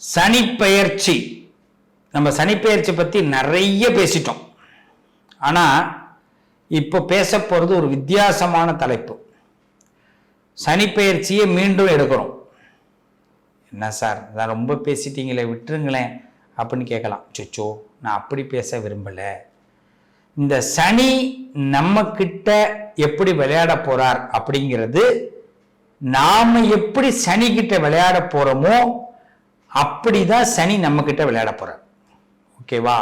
சனிப்பெயர்ச்சி. நம்ம சனிப்பெயர்ச்சி பற்றி நிறைய பேசிட்டோம். ஆனால் இப்போ பேச போகிறது ஒரு வித்தியாசமான தலைப்பு. சனிப்பெயர்ச்சியை மீண்டும் எடுக்கிறோம். என்ன சார் நான் ரொம்ப பேசிட்டீங்களே விட்டுருங்களேன் அப்படின்னு கேட்கலாம். சொச்சோ நான் அப்படி பேச விரும்பலை. இந்த சனி நம்ம கிட்ட எப்படி விளையாட போறார் அப்படிங்கிறது நாம் எப்படி சனி கிட்ட விளையாட போகிறோமோ அப்படிதான் சனி நம்ம கிட்ட விளையாட போறார் ஓகேவா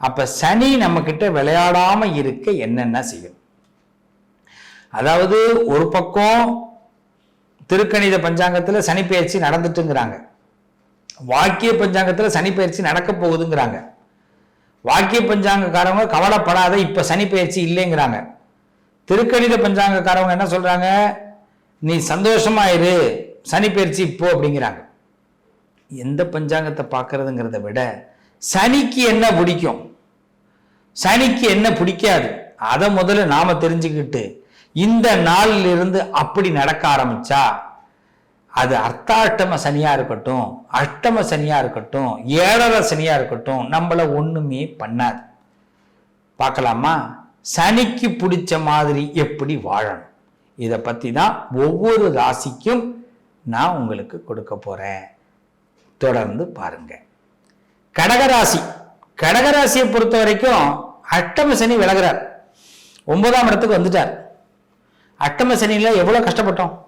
அப்ப சனி நம்ம கிட்ட விளையாடாம இருக்க என்னென்ன செய்யும்? அதாவது ஒரு பக்கம் திருக்கணித பஞ்சாங்கத்தில் சனி பயிற்சி நடந்துட்டுங்கிறாங்க. வாக்கிய பஞ்சாங்கத்தில் சனி பயிற்சி நடக்க போகுதுங்கிறாங்க. வாக்கிய பஞ்சாங்கக்காரவங்க கவலைப்படாத இப்ப சனி பயிற்சி இல்லைங்கிறாங்க. திருக்கணித பஞ்சாங்கக்காரவங்க என்ன சொல்றாங்க? நீ சந்தோஷமா இரு சனி பயிற்சி இப்போ அப்படிங்கிறாங்க. எந்த பஞ்சாங்கத்தை பார்க்கறதுங்கிறத விட சனிக்கு என்ன பிடிக்கும்? சனிக்கு என்ன பிடிக்காது? அதை முதல்ல நாம தெரிஞ்சுக்கிட்டு இந்த நாளில் இருந்து அப்படி நடக்க ஆரம்பிச்சா அது அர்த்தாட்டம சனியா இருக்கட்டும் அஷ்டம சனியா இருக்கட்டும் ஏழரை சனியா இருக்கட்டும் நம்மள ஒண்ணுமே பண்ணாது. பார்க்கலாமா? சனிக்கு பிடிச்ச மாதிரி எப்படி வாழணும்? இதை பத்தி தான் ஒவ்வொரு ராசிக்கும் நான் உங்களுக்கு கொடுக்க போறேன். தொடர்ந்து பாருங்க. கடகராசி. கடகராசியை பொறுத்த வரைக்கும் அட்டம சனி விலகிறார். ஒன்பதாம் இடத்துக்கு வந்துட்டார். அட்டம சனியில் எவ்வளோ கஷ்டப்பட்டோம்?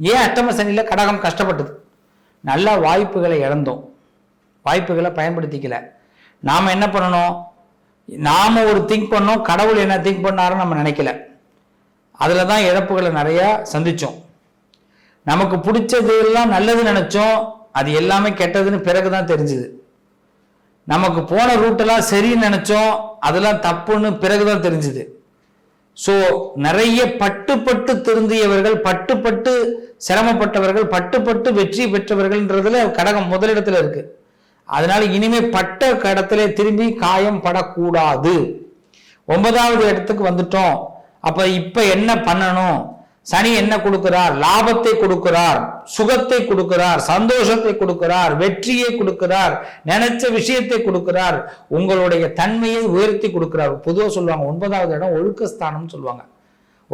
ஏன் அட்டம சனியில் கடகம் கஷ்டப்பட்டது? நல்ல வாய்ப்புகளை இழந்தோம். வாய்ப்புகளை பயன்படுத்திக்கல. நாம் என்ன பண்ணணும்? நாம் ஒரு திங்க் பண்ணோம் கடவுள் என்ன திங்க் பண்ணாருன்னு நம்ம நினைக்கல. அதில் தான் இழப்புகளை நிறையா சந்தித்தோம் நமக்கு பிடிச்சது எல்லாம் நல்லது நினச்சோம். அது எல்லாமே கெட்டதுன்னு பிறகு தான் தெரிஞ்சுது. நமக்கு போன ரூட்டெல்லாம் சரின்னு நினைச்சோம் அதெல்லாம் தப்புன்னு பிறகு தான் தெரிஞ்சுது. ஸோ நிறைய பட்டு பட்டு திருந்தியவர்கள் பட்டு பட்டு சிரமப்பட்டவர்கள் பட்டு பட்டு வெற்றி பெற்றவர்கள்ன்றதுல கடகம் முதலிடத்துல இருக்கு. அதனால இனிமே பட்ட கடத்திலே திரும்பி காயம் படக்கூடாது. ஒன்பதாவது இடத்துக்கு வந்துட்டோம். அப்ப இப்ப என்ன பண்ணணும்? சனி என்ன கொடுக்கிறார்? லாபத்தை கொடுக்கிறார் சுகத்தை கொடுக்கிறார் சந்தோஷத்தை கொடுக்கிறார் வெற்றியை கொடுக்கிறார் நினைச்ச விஷயத்தை கொடுக்கிறார் உங்களுடைய தன்மையை உயர்த்தி கொடுக்கிறார். பொதுவாக சொல்லுவாங்க ஒன்பதாவது இடம் ஒழுக்கஸ்தானம் சொல்லுவாங்க.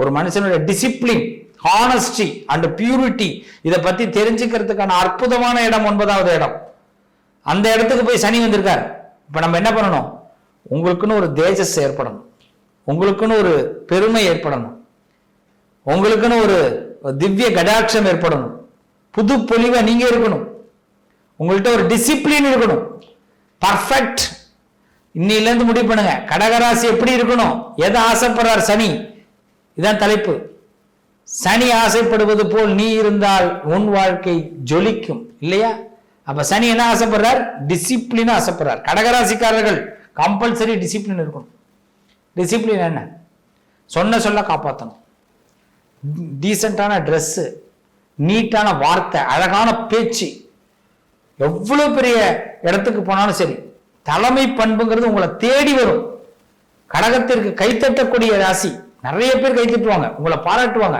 ஒரு மனுஷனுடைய டிசிப்ளின் ஹானஸ்டி அண்ட் பியூரிட்டி இதை பத்தி தெரிஞ்சுக்கிறதுக்கான அற்புதமான இடம் ஒன்பதாவது இடம். அந்த இடத்துக்கு போய் சனி வந்திருக்கார். இப்ப நம்ம என்ன பண்ணணும்? உங்களுக்குன்னு ஒரு தேஜஸ் ஏற்படணும். உங்களுக்குன்னு ஒரு பெருமை ஏற்படணும். உங்களுக்குன்னு ஒரு திவ்ய கடாட்சம் ஏற்படணும். புது பொலிவா நீங்க இருக்கணும். உங்கள்கிட்ட ஒரு டிசிப்ளின் இருக்கணும். பர்ஃபெக்ட் இன்னிலேருந்து முடிவு பண்ணுங்க. கடகராசி எப்படி இருக்கணும்? எதை ஆசைப்படுறார் சனி? இதான் தலைப்பு. சனி ஆசைப்படுவது போல் நீ இருந்தால் உன் வாழ்க்கை ஜொலிக்கும். இல்லையா? அப்ப சனி என்ன ஆசைப்படுறார்? டிசிப்ளின் ஆசைப்படுறார். கடகராசிக்காரர்கள் கம்பல்சரி டிசிப்ளின் இருக்கணும். டிசிப்ளின் என்ன? சொன்ன சொல்ல காப்பாற்றணும் டீசெண்டான ட்ரெஸ்ஸு நீட்டான வார்த்தை அழகான பேச்சு. எவ்வளோ பெரிய இடத்துக்கு போனாலும் சரி தலைமை பண்புங்கிறது உங்களை தேடி வரும். கடகத்திற்கு கைத்தட்டக்கூடிய ராசி நிறைய பேர் கைத்தட்டுவாங்க உங்களை பாராட்டுவாங்க.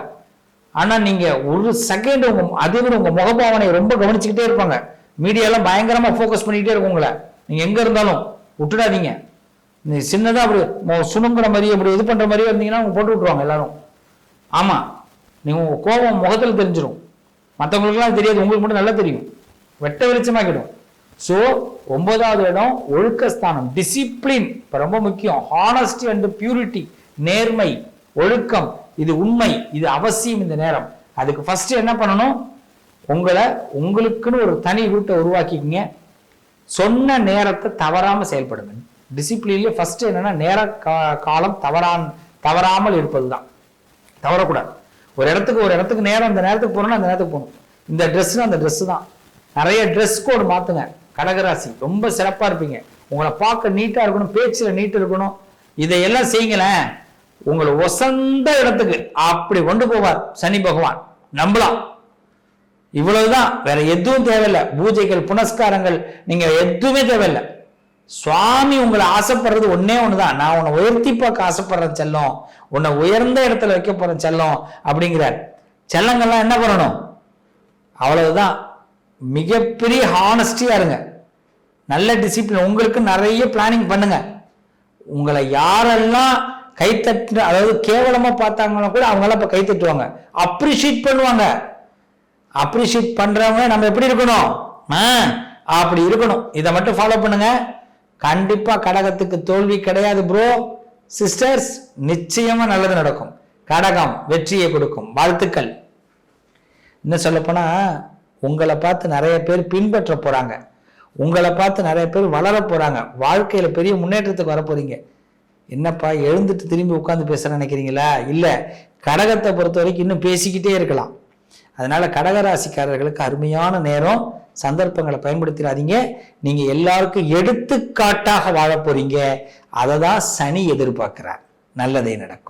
ஆனால் நீங்கள் ஒரு செகண்ட் உங்கள் அதே மாதிரி உங்க முகபாவனை ரொம்ப கவனிச்சுக்கிட்டே இருப்பாங்க. மீடியாலாம் பயங்கரமாக ஃபோக்கஸ் பண்ணிக்கிட்டே இருக்கும் உங்களை. நீங்கள் எங்கே இருந்தாலும் விட்டுடாதீங்க நீ சின்னதாக அப்படி சுணுங்கிற சுணுங்குற மாதிரி அப்படி இது பண்ணுற மாதிரியே இருந்தீங்கன்னா அவங்க போட்டு விட்ருவாங்க எல்லாரும். ஆமாம் நீங்கள் உங்க கோபம் முகத்தில் தெரிஞ்சிடும் மற்றவங்களுக்குலாம் தெரியாது. உங்களுக்கு மட்டும் நல்லா தெரியும். வெட்ட வெளிச்சமாகிடும் ஸோ ஒன்பதாவது இடம் ஒழுக்கஸ்தானம். டிசிப்ளின் இப்போ ரொம்ப முக்கியம். ஹானஸ்டி அண்ட் பியூரிட்டி நேர்மை ஒழுக்கம். இது உண்மை. இது அவசியம் இந்த நேரம். அதுக்கு ஃபர்ஸ்ட் என்ன பண்ணணும்? உங்களை உங்களுக்குன்னு ஒரு தனி ரூட்டை உருவாக்கிக்கிங்க. சொன்ன நேரத்தை தவறாமல் செயல்படுங்க. டிசிப்ளின்லேயே ஃபர்ஸ்ட் என்னன்னா நேர கா- காலம் தவறான் தவறாமல் இருப்பது தான் தவறக்கூடாது. ஒரு இடத்துக்கு ஒரு இடத்துக்கு நேரம் அந்த நேரத்துக்கு போகணும்னா அந்த நேரத்துக்கு போகணும். இந்த ட்ரெஸ்னா அந்த ட்ரெஸ் தான். நிறைய ட்ரெஸ் கோடு மாத்துங்க. கடகராசி ரொம்ப சிறப்பாக இருப்பீங்க. உங்களை பார்க்க நீட்டாக இருக்கணும் பேச்சில் நீட் இருக்கணும். இதையெல்லாம் செய்யுங்களேன். உங்களை ஒசந்த இடத்துக்கு அப்படி கொண்டு போவார் சனி பகவான். நம்பலாம். இவ்வளவுதான். வேற எதுவும் தேவையில்லை. பூஜைகள் புனஸ்காரங்கள் நீங்க எதுவுமே தேவையில்லை. சுவாமி உங்களை ஆசைப்படுறது ஒன்னே ஒண்ணுதான். நான் உன்னை உயர்த்தி பார்க்க ஆசைப்படுறேன் செல்லம். உன்னை உயர்ந்த இடத்துல வைக்க போறேன் செல்லம் அப்படிங்கிறார் செல்லங்கள்லாம் என்ன பண்ணணும்? அவ்வளவுதான். மிகப்பெரிய ஹானஸ்டியா இருங்க. நல்ல டிசிப்ளின் உங்களுக்கு நிறைய பிளானிங் பண்ணுங்க. உங்களை யாரெல்லாம் கைத்தட்டு அதாவது கேவலமா பார்த்தாங்கன்னா கூட அவங்களாம் இப்ப கைத்தட்டுவாங்க. அப்ரிஷியேட் பண்ணுவாங்க. அப்ரிஷியேட் பண்றவங்க நம்ம எப்படி இருக்கணும்? ஆ, அப்படி இருக்கணும். இதை மட்டும் ஃபாலோ பண்ணுங்க. கண்டிப்பாக கடகத்துக்கு தோல்வி கிடையாது ப்ரோ சிஸ்டர்ஸ் நிச்சயமாக நல்லது நடக்கும். கடகம் வெற்றியை கொடுக்கும். வாழ்த்துக்கள். இன்னும் சொல்லப்போனால் உங்களை பார்த்து நிறைய பேர் பின்பற்ற போகிறாங்க உங்களை பார்த்து நிறைய பேர் வளர போகிறாங்க வாழ்க்கையில் பெரிய முன்னேற்றத்துக்கு வர என்னப்பா எழுந்துட்டு திரும்பி உட்காந்து பேசுகிறேன்னு நினைக்கிறீங்களா? இல்லை கடகத்தை பொறுத்த வரைக்கும் இன்னும் பேசிக்கிட்டே இருக்கலாம். அதனால கடகராசிக்காரர்களுக்கு அருமையான நேரம். சந்தர்ப்பங்களை பயன்படுத்திடாதீங்க நீங்க எல்லாருக்கும் எடுத்துக்காட்டாக வாழ போறீங்க. அதை தான் சனி எதிர்பார்க்கிறார். நல்லதே நடக்கும்.